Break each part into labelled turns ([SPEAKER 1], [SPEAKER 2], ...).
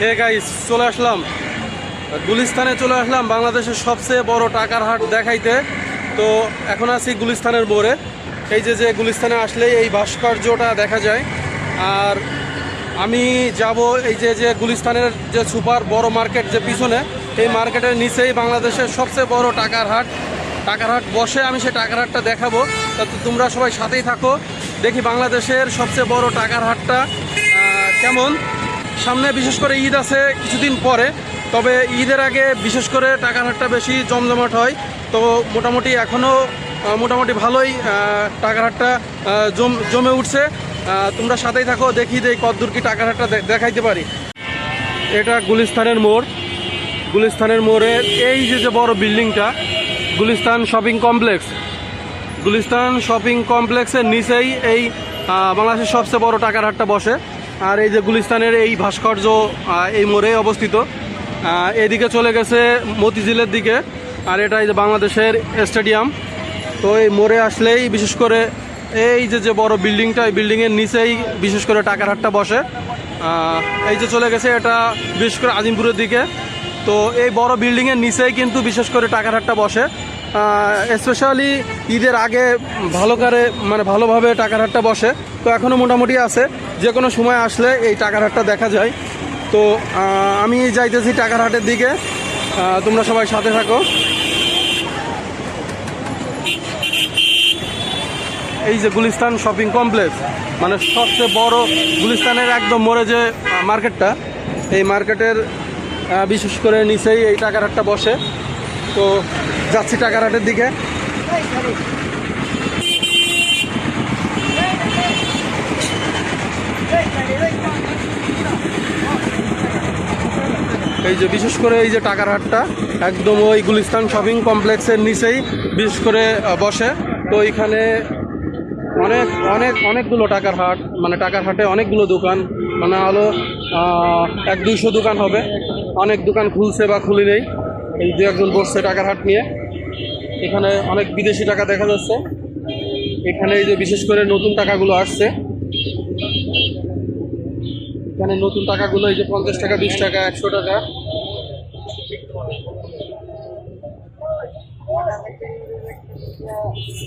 [SPEAKER 1] Hey guys চলে আসলাম। গুলিস্তানে চলে আসলাম বাংলাদেশের সবচেয়ে বড় টাকার হাট দেখাইতে। তো এখন আছি গুলিস্তানের মোড়ে। এই যে যে গুলিস্তানে আসলেই এই ভাস্কর্যটা দেখা যায়। আর আমি যাব এই যে যে গুলিস্তানের যে সুপার বড় মার্কেট যে পিছনে, এই মার্কেটের নিচেই বাংলাদেশের সবচেয়ে বড় টাকার হাট। টাকার হাট বসে আমি সেই টাকার হাটটা দেখাবো। তো তোমরা সবাই সাথেই থাকো। দেখি বাংলাদেশের সবচেয়ে বড় টাকার হাটটা কেমন? সামনে বিশেষ করে ঈদ আছে কিছুদিন পরে, তবে ঈদের আগে বিশেষ করে টাকার হাটটা বেশি জমজমাট হয়। তো মোটামুটি এখনও মোটামুটি ভালোই টাকার হাটটা জম, জমে উঠছে। তোমরা সাথেই থাকো, দেখি যে কতদূর কি টাকার হাটটা দেখাইতে পারি। এটা গুলিস্তানের মোড়। গুলিস্তানের মোড়ের এই যে যে বড় বিল্ডিংটা, Gulistan shopping complex. Gulistan shopping কমপ্লেক্সের নিচেই এই বাংলাদেশের সবচেয়ে বড় টাকার হাটটা বসে। আর এই যে গুলিস্তানের এই ভাস্কর্য এই মোড়ে অবস্থিত। এদিকে চলে গেছে মতিঝিলের দিকে, আর এটা এই যে বাংলাদেশের স্টেডিয়াম। তো এই মোড়ে আসলেই বিশেষ করে এই যে যে বড় বিল্ডিংটা, এই বিল্ডিংয়ের নিচেই বিশেষ করে টাকার হাটটা বসে। এই যে চলে গেছে এটা বিশেষ করে আজিমপুরের দিকে। তো এই বড় বিল্ডিংয়ের নিচেই কিন্তু বিশেষ করে টাকার হাটটা বসে। স্পেশালি ঈদের আগে ভালো করে মানে ভালোভাবে টাকার হাটটা বসে। তো এখনও মোটামুটি আছে। যে কোনো সময় আসলে এই টাকার হাটটা দেখা যায়। তো আমি যাইতেছি টাকার হাটের দিকে। তোমরা সবাই সাথে থাকো। এই যে গুলিস্তান শপিং কমপ্লেক্স মানে সবচেয়ে বড় গুলিস্তানের একদম মোড়ে যে মার্কেটটা, এই মার্কেটের বিশেষ করে নিচেই এই টাকার হাটটা বসে। তো, যাচ্ছি টাকার হাটের দিকে। এই যে বিশেষ করে এই যে টাকার হাটটা, একদম ওই গুলিস্তান শপিং কমপ্লেক্সের নিচেই বিশেষ করে বসে। তো এখানে অনেক অনেক, অনেকগুলো টাকার হাট মানে টাকার হাটে অনেকগুলো দোকান মানে হলো এক দুইশো দোকান হবে। অনেক দোকান খুলছে বা খুলে নেই। এই দু একজন বসছে টাকার হাট নিয়ে। এখানে অনেক বিদেশি টাকা দেখা যাচ্ছে। এখানে এই যে বিশেষ করে নতুন টাকাগুলো আসছে। এখানে নতুন টাকাগুলো এই যে পঞ্চাশ টাকা, বিশ টাকা, একশো টাকা।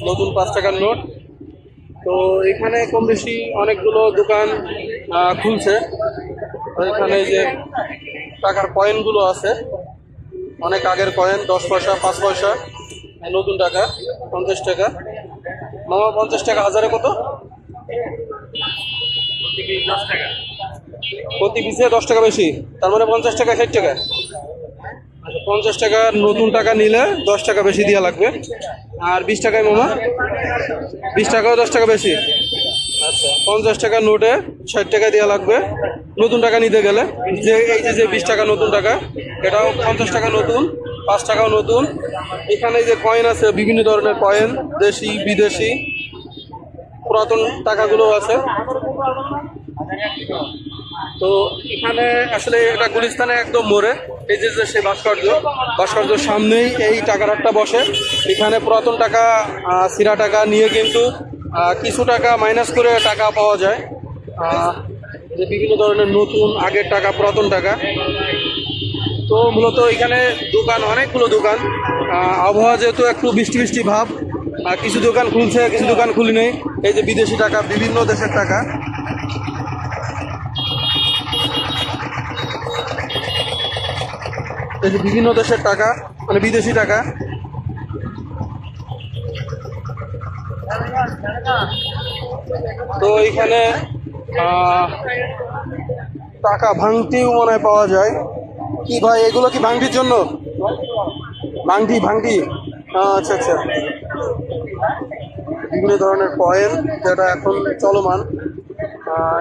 [SPEAKER 1] নতুন পাঁচ টাকার নোট। তো এখানে কম বেশি অনেকগুলো দোকান খুলছে। এখানে যে টাকার কয়েনগুলো আছে। অনেক আগের কয়েন দশ পয়সা, পাঁচ পয়সা। নতুন টাকা পঞ্চাশ টাকা। মামা পঞ্চাশ টাকা হাজারে কত? প্রতি পিসে দশ টাকা। বেশি তার মানে পঞ্চাশ টাকা ষাট টাকা। আচ্ছা পঞ্চাশ টাকার নতুন টাকা নিলে দশ টাকা বেশি দেওয়া লাগবে। আর বিশ টাকায় মামা? বিশ টাকাও দশ টাকা বেশি। আচ্ছা পঞ্চাশ টাকার নোটে ষাট টাকা দেওয়া লাগবে। নতুন টাকা নিতে গেলে। যে এই যে বিশ টাকা নতুন টাকা এটাও পঞ্চাশ টাকা নতুন। পাঁচ টাকাও নতুন। এখানে যে কয়েন আছে, বিভিন্ন ধরনের কয়েন দেশি, বিদেশি, পুরাতন টাকাগুলো আছে। তো এখানে আসলে এটা গুলিস্তানে একদম মোড়ে। এই যে সেই ভাস্কর্য, ভাস্কর্যের সামনেই এই টাকার হাটটা বসে। এখানে পুরাতন টাকা সিরা টাকা নিয়ে কিন্তু কিছু টাকা মাইনাস করে টাকা পাওয়া যায়। যে বিভিন্ন ধরনের নতুন, আগের টাকা, পুরাতন টাকা। তো মূলত এখানে দোকান, অনেকগুলো দোকান। আবহাওয়া যেহেতু একটু বৃষ্টি বৃষ্টি ভাব কিছু দোকান খুলছে, কিছু দোকান খুলি নেই এই যে বিদেশি টাকা, বিভিন্ন দেশের টাকা। এই যে বিভিন্ন দেশের টাকা মানে বিদেশি টাকা। তো এখানে টাকা ভাঙতিও মনে পাওয়া যায়। কি ভাই এগুলো কি ভাঙটির জন্য? ভাঙটি আহ, আচ্ছা আচ্ছা। বিভিন্ন ধরনের কয়েন যেটা এখন চলমান।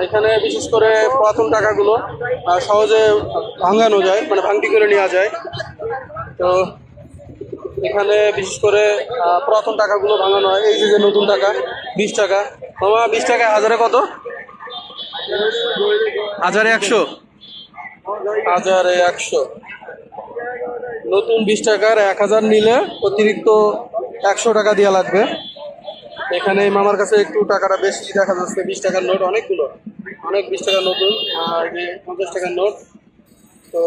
[SPEAKER 1] এখানে বিশেষ করে পুরাতন টাকাগুলো সহজে ভাঙানো যায় মানে ভাঙটি করে নেওয়া যায়। তো এখানে বিশেষ করে পুরাতন টাকাগুলো ভাঙানো হয়। এই যে যে নতুন টাকা বিশ টাকা। মামা বিশ টাকা হাজারে কত? হাজারে একশো। হাজারে একশো। নতুন বিশ টাকার এক হাজার নিলে অতিরিক্ত একশো টাকা দেওয়া লাগবে। এখানে মামার কাছে একটু টাকাটা বেশি দেখা যাচ্ছে, বিশ টাকার নোট অনেকগুলো। অনেক বিশ টাকার নতুন, আর পঞ্চাশ টাকার নোট। তো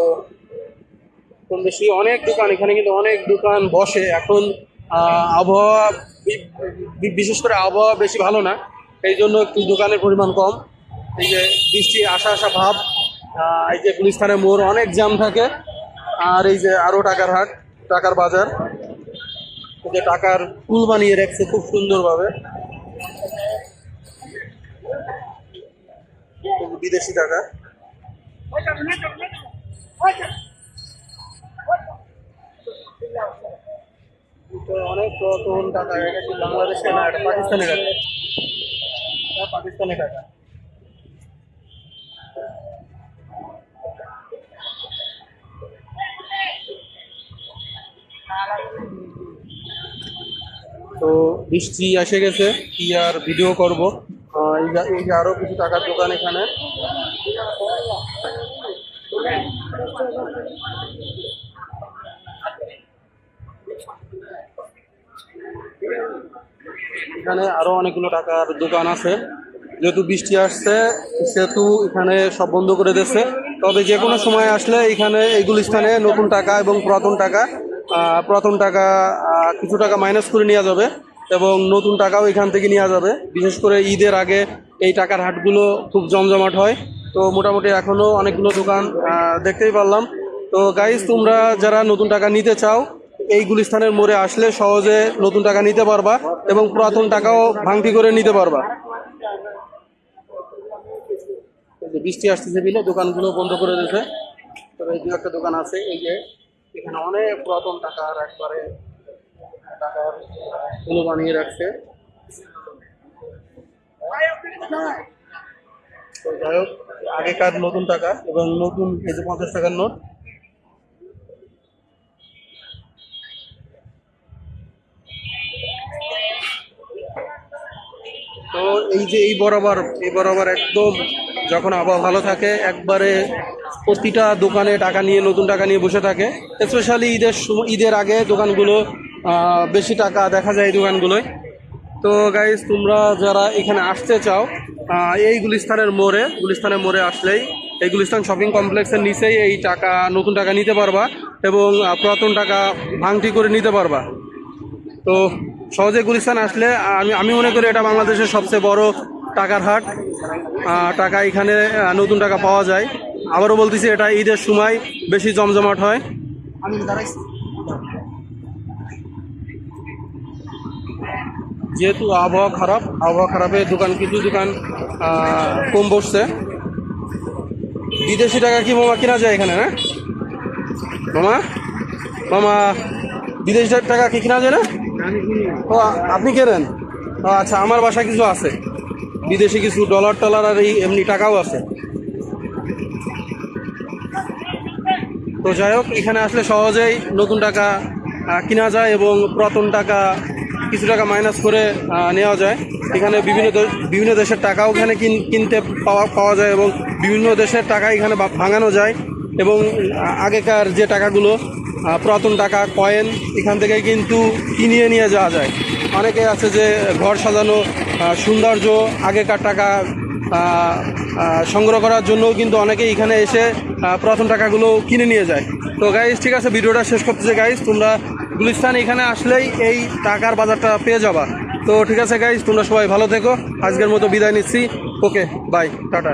[SPEAKER 1] কম বেশি অনেক দোকান, এখানে কিন্তু অনেক দোকান বসে। এখন আবহাওয়া বিশেষ করে আবহাওয়া বেশি ভালো না, এই জন্য একটু দোকানের পরিমাণ কম। এই যে বৃষ্টি আসা আসা ভাব। এই যে পুলিশ গুলিস্তানের মোড়, অনেক জ্যাম থাকে। আর এই যে আরও টাকার হাট, টাকার বাজার। যে টাকার ফুল বানিয়ে রাখছে খুব সুন্দরভাবে। বিদেশি টাকা। অনেক পুরাতন টাকা, এটা কি বাংলাদেশে না, এটা পাকিস্তানি টাকা? এটা পাকিস্তানি টাকা। তো বৃষ্টি এসে গেছে, কি আর ভিডিও করব? এই যে- এই যে আরও কিছু টাকার দোকান এখানে। এখানে আরও অনেকগুলো টাকার দোকান আছে। যেহেতু বৃষ্টি আসছে, সেহেতু এখানে সব বন্ধ করে দিচ্ছে তবে যে কোনো সময় আসলে এখানে এইগুলো স্থানে নতুন টাকা এবং পুরাতন টাকা পুরাতন টাকা কিছু টাকা মাইনাস করে নেওয়া যাবে এবং নতুন টাকাও এখান থেকে নেওয়া যাবে। বিশেষ করে ঈদের আগে এই টাকার হাটগুলো খুব জমজমাট হয়। তো মোটামুটি এখনও অনেকগুলো দোকান দেখতেই পারলাম। তো গাইজ তোমরা যারা নতুন টাকা নিতে চাও, এই গুলিস্তানের মোড়ে আসলে সহজে নতুন টাকা নিতে পারবা এবং পুরাতন টাকাও ভাঙতি করে নিতে পারবা। বৃষ্টি আসতেছে বিলে দোকানগুলো বন্ধ করে দিয়েছে। তবে দু একটা দোকান আছে, এই যে এখানে অনেক পুরাতন টাকার একবারে টাকারগুলো বানিয়ে রাখছে। যাই হোক, আগেকার নতুন টাকা এবং নতুন এই যে পঞ্চাশ টাকার নোট। তো এই যে এই বরাবর এই বরাবর একদম যখন আবহাওয়া ভালো থাকে, একবারে প্রতিটা দোকানে টাকা নিয়ে, নতুন টাকা নিয়ে বসে থাকে। স্পেশালি ঈদের সময় ঈদের আগে দোকানগুলো বেশি টাকা দেখা যায় দোকানগুলোয়। তো গাইজ তোমরা যারা এখানে আসতে চাও এই গুলিস্তানের মোড়ে গুলিস্তানের মোড়ে আসলেই এই গুলিস্তান শপিং কমপ্লেক্সের নিচেই এই টাকা, নতুন টাকা নিতে পারবা এবং পুরাতন টাকা ভাঙতি করে নিতে পারবা। তো সহজে গুলিস্তান আসলে, আমি আমি মনে করি এটা বাংলাদেশের সবচেয়ে বড় টাকার হাট। টাকা এখানে নতুন টাকা পাওয়া যায়। আবারও বলতেছি এটা ঈদের সময় বেশি জমজমাট হয়। যেহেতু আবহাওয়া খারাপ আবহাওয়া খারাপে দোকান কিছু দোকান কম বসছে। বিদেশি টাকা কি মামা কেনা যায় এখানে না? মামা? মামা বিদেশি টাকা কি কেনা যায় না? ও আপনি কেনেন? ও আচ্ছা আমার বাসায় কিছু আছে। বিদেশি কিছু ডলার টলার আর এই এমনি টাকাও আছে। তো যাই হোক, এখানে আসলে সহজেই নতুন টাকা কেনা যায় এবং পুরাতন টাকা কিছু টাকা মাইনাস করে নেওয়া যায়। এখানে বিভিন্ন বিভিন্ন দেশের টাকাও এখানে কিন- কিনতে পাওয়া পাওয়া যায় এবং বিভিন্ন দেশের টাকা এখানে ভাঙানো যায় এবং আগেকার যে টাকাগুলো পুরাতন টাকা, কয়েন, এখান থেকে কিন্তু কিনিয়ে নিয়ে যাওয়া যায়। অনেকে আছে যে ঘর সাজানো সৌন্দর্য, আগেকার টাকা সংগ্রহ করার জন্য কিন্তু অনেকে এখানে এসে প্রথম টাকাগুলো কিনে নিয়ে যায়। তো গাইজ ঠিক আছে, ভিডিওটা শেষ করতেছে গাইজ তোমরা গুলিস্তান এখানে আসলেই এই টাকার বাজারটা পেয়ে যাবা। তো ঠিক আছে গাইজ তোমরা সবাই ভালো থেকো, আজকের মতো বিদায় নিচ্ছি। Okay bye tata.